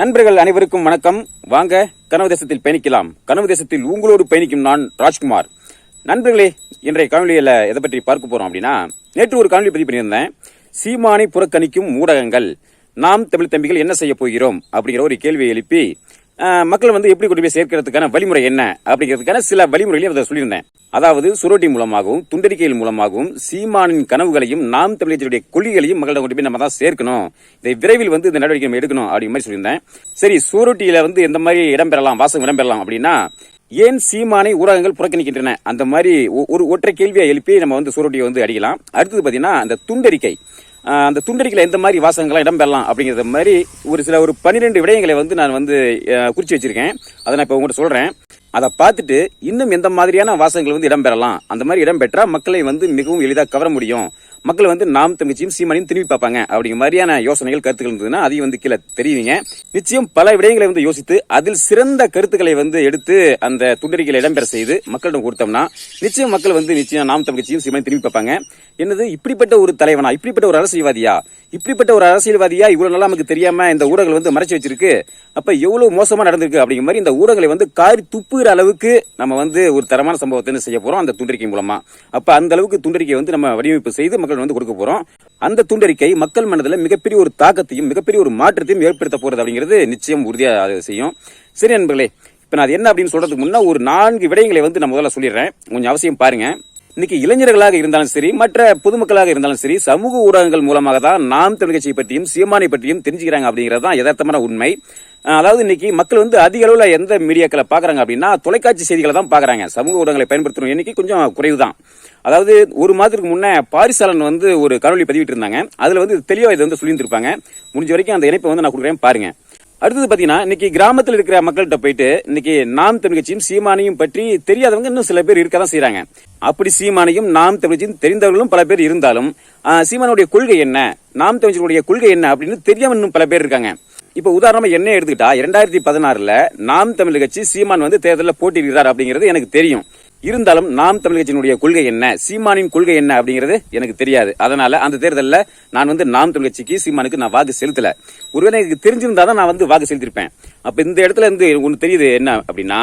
நண்பர்கள் அனைவருக்கும் வணக்கம். வாங்க கனவு தேசத்தில் பயணிக்கலாம். கனவு தேசத்தில் உங்களோடு பயணிக்கும் நான் ராஜ்குமார். நண்பர்களே இன்றைய காணொலியில எதை பற்றி பார்க்க போறோம் அப்படின்னா நேற்று ஒரு காணொலி பதிவு பண்ணியிருந்தேன். சீமானை புறக்கணிக்கும் ஊடகங்கள். நாம் தமிழ் தம்பிகள் என்ன செய்ய போகிறோம் அப்படிங்கிற ஒரு கேள்வியை எழுப்பி மக்கள் வந்து எப்படி கொண்டு போய் சேர்க்கறதுக்கான வழிமுறை என்ன அப்படிங்கிறதுக்கான சில வழிமுறைகளையும் அதை சொல்லியிருந்தேன். அதாவது சுரோட்டி மூலமாகவும் துண்டறிக்கைகள் மூலமாகவும் சீமானின் கனவுகளையும் நாம் தமிழர்களுடைய கொள்கைகளையும் மக்களிடம் கொண்டு போய் நம்ம தான் சேர்க்கணும். இதை விரைவில் வந்து இந்த நடவடிக்கை நம்ம எடுக்கணும் அப்படிங்கிற மாதிரி சொல்லியிருந்தேன். சரி சுரோட்டியில வந்து எந்த மாதிரி இடம்பெறலாம் வாசகம் இடம்பெறலாம் அப்படின்னா ஏன் சீமானை ஊடகங்கள் புறக்கணிக்கின்றன? அந்த மாதிரி ஒ- ஒரு ஒற்றை கேள்வியை எழுப்பி நம்ம வந்து சுரோட்டியை வந்து அடிக்கலாம். அடுத்தது பார்த்தீங்கன்னா அந்த துண்டறிக்கை அந்த துண்டறிக்கையில் எந்த மாதிரி வாசகங்கள்லாம் இடம்பெறலாம் அப்படிங்கிறத மாதிரி ஒரு சில ஒரு பன்னிரெண்டு விடயங்களை வந்து நான் வந்து குறித்து வச்சுருக்கேன் வச்சிருக்கேன். அதை நான் இப்போ உங்கள்கிட்ட சொல்கிறேன் அதை பார்த்துட்டு இன்னும் எந்த மாதிரியான வாசகங்கள் வந்து இடம்பெறலாம்? அந்த மாதிரி இடம்பெற்றால் மக்களை வந்து மிகவும் எளிதாக கவர முடியும். மக்கள் வந்து நாம் தங்கச்சியும் சீமானையும் திரும்பி பார்ப்பாங்க. அப்படிங்கிற மாதிரியான யோசனைகள் கருத்துக்கள் இருந்ததுன்னா அதையும் வந்து கீழே தெரிவிங்க. நிச்சயம் பல விடயங்களை வந்து யோசித்து அதில் சிறந்த கருத்துக்களை வந்து எடுத்து அந்த துண்டறிக்கையில் இடம்பெற செய்து மக்களிடம் கொடுத்தோம்னா நிச்சயம் மக்கள் வந்து நிச்சயம் நாம் தங்கச்சியும் சீமானையும் திரும்பி பார்ப்பாங்க. என்னது இப்படிப்பட்ட ஒரு தலைவனா? இப்படிப்பட்ட ஒரு அரசியல்வாதியா? இப்படிப்பட்ட ஒரு அரசியல்வாதியா? இவ்வளவு நல்லா நமக்கு தெரியாம இந்த ஊடகங்கள் வந்து மறைச்சு வச்சிருக்கு. அப்ப எவ்வளவு மோசமா நடந்திருக்கு அப்படிங்கிற மாதிரி இந்த ஊடகங்களை வந்து காரி துப்புகிற அளவுக்கு நம்ம வந்து ஒரு தரமான சம்பவத்தை செய்ய போறோம் அந்த துண்டறிக்கை மூலமா. அப்ப அந்த அளவுக்கு துண்டறிக்கை வந்து நம்ம வடிவமைப்பு செய்து மக்கள் வந்து கொடுக்க போறோம். அந்த துண்டறிக்கை மக்கள் மனதில் மிகப்பெரிய ஒரு தாக்கத்தையும் மிகப்பெரிய ஒரு மாற்றத்தையும் ஏற்படுத்த போறது அப்படிங்கிறது நிச்சயம் உறுதியாக அது செய்யும். சரி நண்பர்களே இப்ப நான் அது என்ன அப்படின்னு சொல்றதுக்கு முன்ன ஒரு நான்கு விடயங்களை வந்து நான் முதல்ல சொல்லிடுறேன். கொஞ்சம் அவசியம் பாருங்க. இன்னைக்கு இளைஞர்களாக இருந்தாலும் சரி மற்ற பொதுமக்களாக இருந்தாலும் சரி சமூக ஊடகங்கள் மூலமாக தான் நாம் தமிழ் கட்சியை பற்றியும் சீமானை பற்றியும் தெரிஞ்சுக்கிறாங்க அப்படிங்கிறது தான் யதார்த்தமான உண்மை. அதாவது இன்னைக்கு மக்கள் வந்து அதிக அளவில் எந்த மீடியாக்களை பார்க்குறாங்க அப்படின்னா தொலைக்காட்சி செய்திகளை தான் பார்க்குறாங்க. சமூக ஊடகங்களை பயன்படுத்தணும். எண்ணிக்கை கொஞ்சம் குறைவு தான் அதாவது ஒரு மாதத்துக்கு முன்னே பாரிசாலன் வந்து ஒரு கரவொலி பதிவிட்டு இருந்தாங்க அதில் வந்து தெளிவாக இதை வந்து சொல்லியிருந்திருப்பாங்க. முடிஞ்ச வரைக்கும் அந்த இணைப்பை வந்து நான் கொடுக்குறேன் பாருங்க. அடுத்தது பார்த்தீங்கன்னா இன்னைக்கு கிராமத்தில் இருக்கிற மக்கள்கிட்ட போயிட்டு இன்னைக்கு நாம் தமிழ் கட்சியும் சீமானையும் பற்றி தெரியாதவங்க இன்னும் சில பேர் இருக்க தான் செய்கிறாங்க அப்படி சீமானையும் நாம் தமிழ்ச்சியும் தெரிந்தவர்களும் பல பேர் இருந்தாலும் சீமானுடைய கொள்கை என்ன? நாம் தமிழ்ச்சியுடைய கொள்கை என்ன அப்படின்னு தெரியாம இன்னும் பல பேர் இருக்காங்க. இப்போ உதாரணமாக என்ன எடுத்துக்கிட்டா இரண்டாயிரத்தி பதினாறில் நாம் தமிழ் கட்சி சீமான் வந்து தேர்தலில் போட்டியிடுகிறார் அப்படிங்கிறது எனக்கு தெரியும். இருந்தாலும் நாம் தமிழ் கட்சியினுடைய கொள்கை என்ன சீமானின் கொள்கை என்ன அப்படிங்கிறது எனக்கு தெரியாது. அதனால அந்த தேர்தலில் நான் வந்து நாம் தமிழ் கட்சிக்கு சீமானுக்கு நான் வாக்கு செலுத்தல. ஒருவேளை எனக்கு தெரிஞ்சிருந்தா தான் நான் வந்து வாக்கு செலுத்திருப்பேன் அப்போ இந்த இடத்துல இருந்து ஒன்று தெரியுது என்ன அப்படின்னா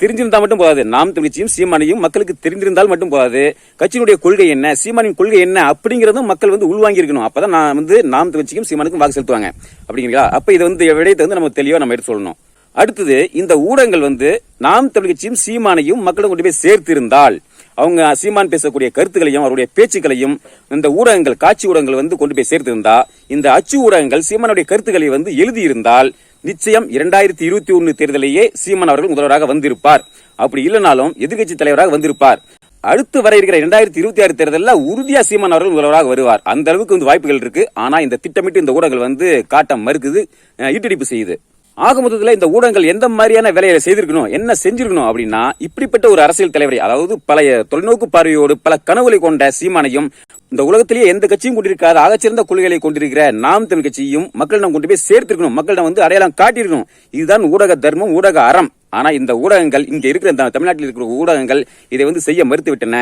தெரிஞ்சிருந்தால் மட்டும் போதாது. நாம் தமிழ்ச்சியும் சீமானையும் மக்களுக்கு தெரிந்திருந்தால் மட்டும் போதாது. கட்சியினுடைய கொள்கை என்ன சீமானின் கொள்கை என்ன அப்படிங்கிறதும் மக்கள் வந்து உள்வாங்கியிருக்கணும். அப்போ தான் நான் வந்து நாம் தமிழ்ச்சிக்கும் சீமானுக்கும் வாக்கு செலுத்துவாங்க. அப்படிங்கிறீங்களா? அப்போ இது வந்து விடயத்தை வந்து நம்ம தெளிவாக நம்ம எடுத்து சொல்லணும். அடுத்தது இந்த ஊடகங்கள் வந்து நாம் தமிழ்ச்சியும் சீமானையும் மக்களும் கொண்டு போய் சேர்த்திருந்தால் அவங்க சீமான் பேசக்கூடிய கருத்துக்களையும் அவருடைய பேச்சுக்களையும் இந்த ஊடகங்கள் காட்சி ஊடகங்கள் வந்து கொண்டு போய் சேர்த்திருந்தா இந்த அச்சு ஊடகங்கள் சீமானுடைய கருத்துக்களை வந்து எழுதியிருந்தால் நிச்சயம் இரண்டாயிரத்தி இருபத்தி ஒன்னு தேர்தலையே சீமான் அவர்கள் முதல்வராக வந்திருப்பார். அப்படி இல்லைனாலும் எதிர்க்கட்சி தலைவராக வந்திருப்பார். அடுத்து வர இருக்கிற இரண்டாயிரத்தி இருபத்தி ஆறு தேர்தலில் உறுதியா சீமான் அவர்கள் முதல்வராக வருவார். அந்த அளவுக்கு வந்து வாய்ப்புகள் இருக்கு. ஆனா இந்த திட்டமிட்டு இந்த ஊடகங்கள் வந்து காட்ட மறுக்குது ஈட்டடிப்பு செய்யுது. ஆக மொத்தத்துல இந்த ஊடகங்கள் எந்த மாதிரியான வேலையை செய்திருக்கணும் என்ன செஞ்சிருக்கணும் அப்படின்னா இப்படிப்பட்ட ஒரு அரசியல் தலைவரை அதாவது பழைய தொலைநோக்கு பார்வையோடு பல கனவுகளை கொண்ட சீமானையும் இந்த உலகத்திலேயே எந்த கட்சியும் கொண்டிருக்காத ஆகச்சிறந்த கொள்கைகளை கொண்டிருக்கிற நாம் தமிழ் கட்சியும் மக்களிடம் கொண்டு போய் சேர்த்திருக்கணும் மக்களிடம் வந்து அடையாளம் காட்டியிருக்கணும். இதுதான் ஊடக தர்மம் ஊடக அறம். ஆனா இந்த ஊடகங்கள் இங்க இருக்கிற இந்த தமிழ்நாட்டில் இருக்கிற ஊடகங்கள் இதை வந்து செய்ய மறுத்துவிட்டன.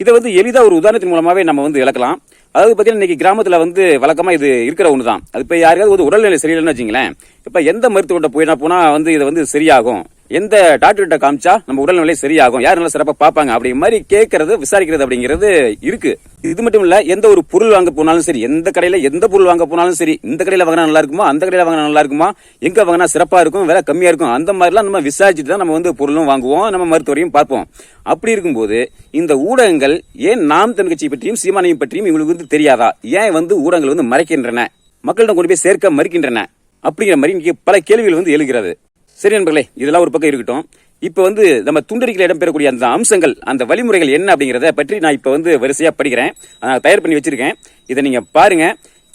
இதை வந்து எளிதா ஒரு உதாரணத்தின் மூலமாவே நம்ம வந்து இழக்கலாம் அதாவது பார்த்தீங்கன்னா இன்னைக்கு கிராமத்தில் வந்து வழக்கமாக இது இருக்கிற ஒன்று தான் அது இப்போ யாருக்காவது ஒரு உடல்நிலை சரியில்லைன்னு வச்சிங்களேன். இப்போ எந்த மருத்துவர்கிட்ட போயினா போனால் வந்து இது வந்து சரியாகும். எந்த டாக்டர்கிட்ட காமிச்சா நம்ம உடல்நிலை சரியாகும்? யார் நல்லா சிறப்பாக பார்ப்பாங்க? அப்படி மாதிரி கேட்கறது விசாரிக்கிறது அப்படிங்கிறது இருக்கு. இது மட்டும் இல்ல எந்த ஒரு பொருள் வாங்க போனாலும் சரி எந்த கடையில எந்த பொருள் வாங்க போனாலும் சரி இந்த கடையில வாங்கினா நல்லா இருக்குமா? அந்த கடையில வாங்கினா நல்லா இருக்குமா? எங்க வாங்கினா சிறப்பா இருக்கும் விலை கம்மியா இருக்கும்? அந்த மாதிரிலாம் நம்ம விசாரிச்சுட்டு தான் நம்ம வந்து பொருளும் வாங்குவோம் நம்ம மருத்துவரையும் பார்ப்போம். அப்படி இருக்கும்போது இந்த ஊடகங்கள் ஏன் நாம் தமிழ் பற்றியும் சீமானையும் பற்றியும் இவங்களுக்கு வந்து தெரியாதா? ஏன் வந்து ஊடகங்கள் வந்து மறைக்கின்றன? மக்களிடம் கொண்டு போய் சேர்க்க மறுக்கின்றன? அப்படிங்கிற மாதிரி இங்கே பல கேள்விகள் வந்து எழுகிறது. சரி நண்பர்களே இதெல்லாம் ஒரு பக்கம் இருக்கட்டும். இப்போ வந்து நம்ம துண்டறிக்கையில் இடம்பெறக்கூடிய அந்த அம்சங்கள் அந்த வழிமுறைகள் என்ன அப்படிங்கிறத பற்றி நான் இப்போ வந்து வரிசையா படிக்கிறேன். நான் தயார் பண்ணி வச்சிருக்கேன். இதை நீங்க பாருங்க.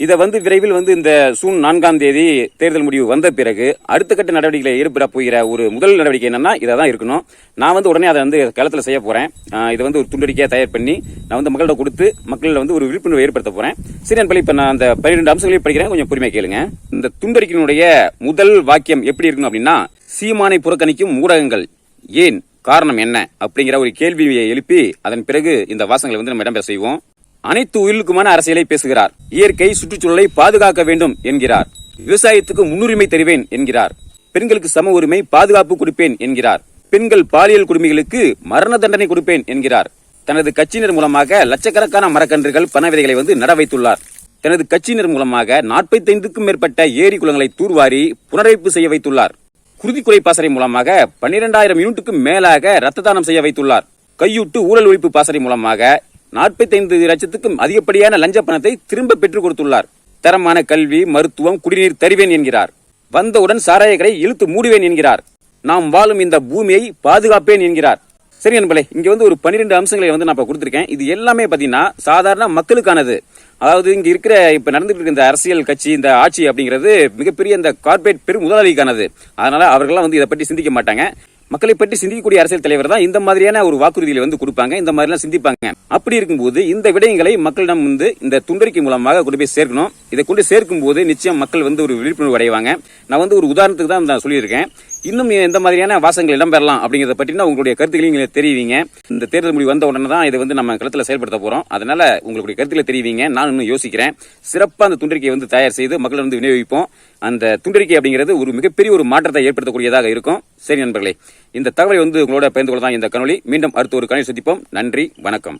இதை வந்து விரைவில் வந்து இந்த ஜூன் நான்காம் தேதி தேர்தல் முடிவு வந்த பிறகு அடுத்த கட்ட நடவடிக்கைகளை ஈடுபட போகிற ஒரு முதல் நடவடிக்கை என்னன்னா இதை தான் இருக்கணும். நான் வந்து உடனே அதை வந்து களத்தில் செய்ய போறேன். இதை வந்து ஒரு துண்டறிக்கையாக தயார் பண்ணி நான் வந்து மக்கள்கிட்ட கொடுத்து மக்களில் வந்து ஒரு விழிப்புணர்வு ஏற்படுத்த போறேன். சரி நண்பர்கள் இப்ப நான் அந்த பன்னிரெண்டு அம்சங்களையும் படிக்கிறேன். கொஞ்சம் பொறுமையாக கேளுங்க. இந்த துண்டறிக்கையினுடைய முதல் வாக்கியம் எப்படி இருக்கணும் அப்படின்னா சீமானை புறக்கணிக்கும் ஊடகங்கள் ஏன் காரணம் என்ன அப்படிங்கிற ஒரு கேள்வியை எழுப்பி அதன் பிறகு இந்த வாசங்களை வந்து நம்ம இடம்பெற செய்வோம். அனைத்து உயிருக்குமான அரசியலை பேசுகிறார். இயற்கை சுற்றுச்சூழலை பாதுகாக்க வேண்டும் என்கிறார். விவசாயத்துக்கு முன்னுரிமை தருவேன் என்கிறார். பெண்களுக்கு சம உரிமை பாதுகாப்பு கொடுப்பேன் என்கிறார். பெண்கள் பாலியல் குடும்பிகளுக்கு மரண தண்டனை கொடுப்பேன் என்கிறார். தனது கட்சியினர் மூலமாக லட்சக்கணக்கான மரக்கன்றுகள் பண விதைகளை வந்து நட வைத்துள்ளார் தனது கட்சியினர் மூலமாக நாற்பத்தைந்துக்கும் மேற்பட்ட ஏரி குளங்களை தூர்வாரி புனரமைப்பு செய்ய வைத்துள்ளார். குருதி குறை பாசறை மூலமாக பன்னிரெண்டாயிரம் யூனிட்டுக்கும் மேலாக ரத்த தானம் செய்ய வைத்துள்ளார். கையூட்டு ஊழல் ஒழிப்பு பாசறை மூலமாக நாற்பத்தைந்து லட்சத்துக்கும் அதிகப்படியான லஞ்ச பணத்தை திரும்ப பெற்றுக் கொடுத்துள்ளார். தரமான கல்வி மருத்துவம் குடிநீர் தருவேன் என்கிறார். வந்தவுடன் சாராயக்கரை இழுத்து மூடுவேன் என்கிறார். நாம் வாழும் இந்த பூமியை பாதுகாப்பேன் என்கிறார். சரி நண்பர்களே இங்க வந்து ஒரு பன்னிரெண்டு அம்சங்களை வந்து நான் இப்போ கொடுத்திருக்கேன். இது எல்லாமே பாத்தீங்கன்னா சாதாரண மக்களுக்கானது. அதாவது இங்க இருக்கிற இப்ப நடந்துட்டு இருக்க இந்த அரசியல் கட்சி இந்த ஆட்சி அப்படிங்கிறது மிகப்பெரிய இந்த கார்பரேட் பெரும் முதலாளிக்கானது. அதனால அவர்கள்லாம் வந்து இதை பற்றி சிந்திக்க மாட்டாங்க. மக்களை பற்றி சிந்திக்கக்கூடிய அரசியல் தலைவர் தான் இந்த மாதிரியான ஒரு வாக்குறுதிகளை வந்து கொடுப்பாங்க இந்த மாதிரிலாம் சிந்திப்பாங்க. அப்படி இருக்கும்போது இந்த விடயங்களை மக்களிடம் வந்து இந்த துண்டறிக்கை மூலமாக கொண்டு போய் சேர்க்கணும். இதை கொண்டு சேர்க்கும் போது நிச்சயம் மக்கள் வந்து ஒரு விழிப்புணர்வு அடைவாங்க. நான் வந்து ஒரு உதாரணத்துக்கு தான் நான் சொல்லியிருக்கேன். இன்னும் எந்த மாதிரியான வாசங்கள் இடம்பெறலாம் அப்படிங்கிறத பற்றினா உங்களுடைய கருத்துக்களையும் நீங்கள் தெரிவிங்க. இந்த தேர்தல் முடிவு வந்த உடனே தான் இதை வந்து நம்ம களத்தில் செயல்படுத்த போகிறோம் அதனால உங்களுடைய கருத்துக்களை தெரிவிங்க. நான் இன்னும் யோசிக்கிறேன். சிறப்பாக அந்த துண்டறிக்கையை வந்து தயார் செய்து மக்கள் வந்து விநியோகிப்போம். அந்த துண்டறிக்கை அப்படிங்கிறது ஒரு மிகப்பெரிய ஒரு மாற்றத்தை ஏற்படுத்தக்கூடியதாக இருக்கும். சரி நண்பர்களே இந்த தகவலை வந்து உங்களோட பகிர்ந்து கொள்ள தான் இந்த கனொலி. மீண்டும் அடுத்த ஒரு கனொலி சந்திப்போம். நன்றி வணக்கம்.